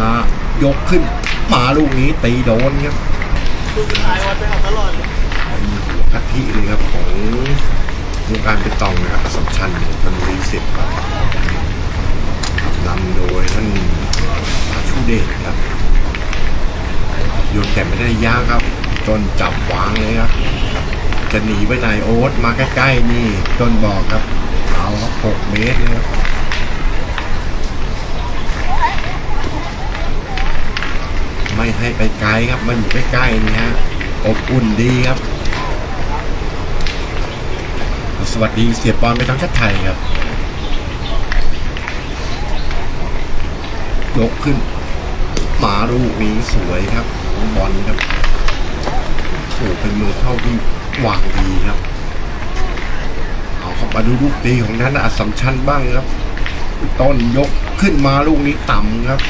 งายกขึ้นมาลูกนี้ตีโดนครับดูเป็นรายวันไปเอาตลอดเลยเป็นหัวกะทิเลยครับของวงการเป็นตองนะครับสสัมชัญธนบุรีสิบครับนำโดยท่านอาชูเดชครับโยนแต่ไม่ได้ยากครับ จนจับวางเลยครับ จะหนีไปไหนโอ๊ตมาใกล้ๆนี่จนบอกครับเอาหกเมตรเลยครับ ไม่ให้ไปไกลครับ มันอยู่ใกล้ๆนี่ฮะอบอุ่นดีครับ สวัสดีเสียปอนไปทางชาติไทยครับ ยกขึ้นหมาลูกนี้สวยครับบอลครับโอ้เป็นมือเข้าที่วางดีครับเอาเข้ามาดูลูกตีของนั้นอัสสัมชัญบ้างครับ ต้นยกขึ้นมาลูกนี้ต่ำครับ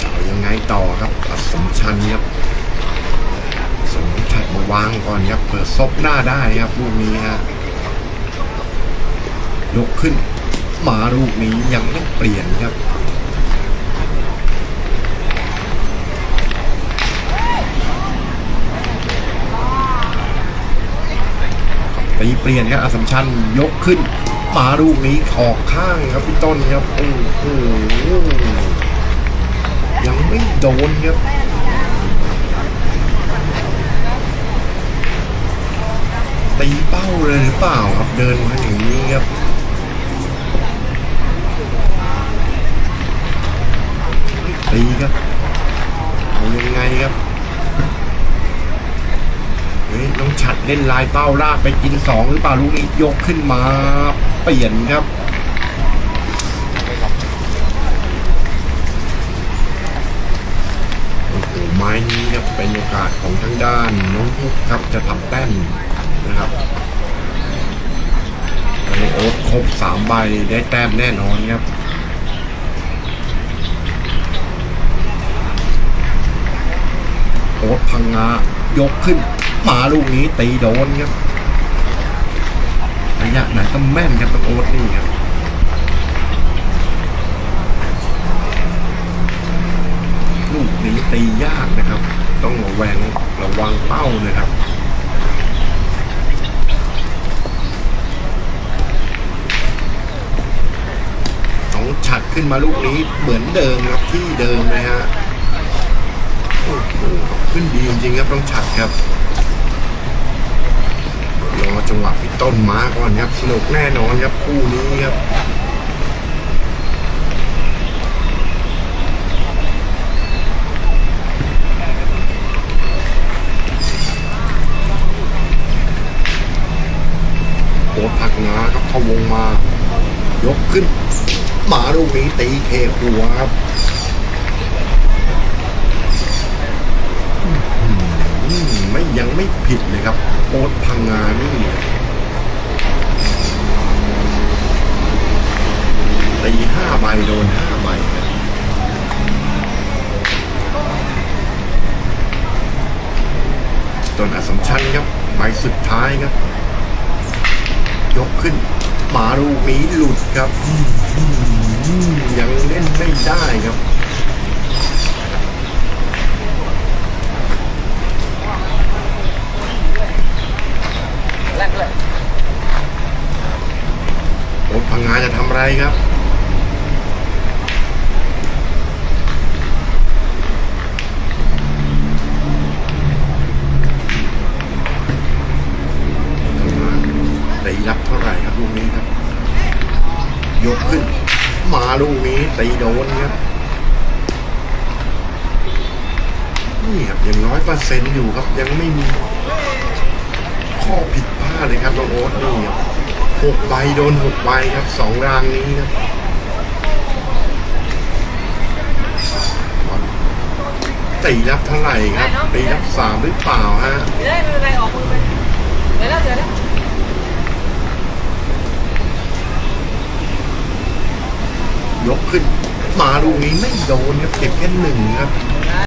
จะเอายังไงต่อครับอั สสมชัญครับสมชัดมาวางก่อนครับเปิดซบหน้าได้ครับลูกนี้ฮะยกขึ้นมาลูกนี้ยังไม่เปลี่ยนครับตีเปลี่ยนครับอัสสัมชัญยกขึ้นมาลูกนี้ออกข้างครับพี่ต้นครับโอ้โหยังไม่โดนครับ ตีเป้าเลยหรือเปล่าครับเดินมาอย่างนี้ครับตีครับเอายังไงครับเฮ้ยน้องฉัดเล่นลายเป้าลากไปกินสองหรือเปล่าลูกนี้ยกขึ้นมาเปลี่ยนครับโอ้โหไม้นี้ครับเป็นโอกาสของทางด้านน้องพุกครับจะทำแต้ม นะครับแต่โอ๊ตครบสามใบได้แต้มแน่นอนครับโอ๊ตพังงายกขึ้นมาลูกนี้ตีโดนครับระยะไหนก็แม่นครับต้องโอ๊ตนี่ครับลูกนี้ตียากนะครับ ต้องระแวงระวังเป้านะครับ ต้อง ฉัดขึ้นมาลูกนี้เหมือนเดิมครับที่เดิมเลยฮะโอ้โหขึ้นดีจริงๆครับต้องฉัดครับรอจังหวะพี่ต้นมาก่อนครับสนุกแน่นอนครับคู่นี้ครับโคตรพักงาครับเขาวงมา ยกขึ้น หมาลูกนี้ตีเคหัวครับไม่ยังไม่ผิดเลยครับโคตรพังงานี่ตีห้าใบโดนห้าใบครับจนอัสสัมชัญครับใบสุดท้ายครับ ยกขึ้น มาลูกนี้หลุดครับ ยังเล่นไม่ได้ครับรกเลยโอ๊ตพังงาจะทำไรครับ ตีรับเท่า ไหร่ครับลูกนี้ครับ ยกขึ้น มาลูกนี้ตีโดนครับนี่ครับยังร้อยเปอร์เซ็นต์อยู่ครับ ยังไม่มีข้อผิดพลาดเลยครับน้องโอ๊ตนี่ครับหกใบโดนหกใบครับสองรางนี้ครับตีรับเท่าไหร่ครับตีรับสามหรือเปล่าฮะเดี๋ยวได้ไม่เป็นไรออกมือไปเดี๋ยวแล้วเดี๋ยวแล้ว ยกขึ้น มา ลูกนี้ไม่โดนครับเก็บแค่หนึ่งครับ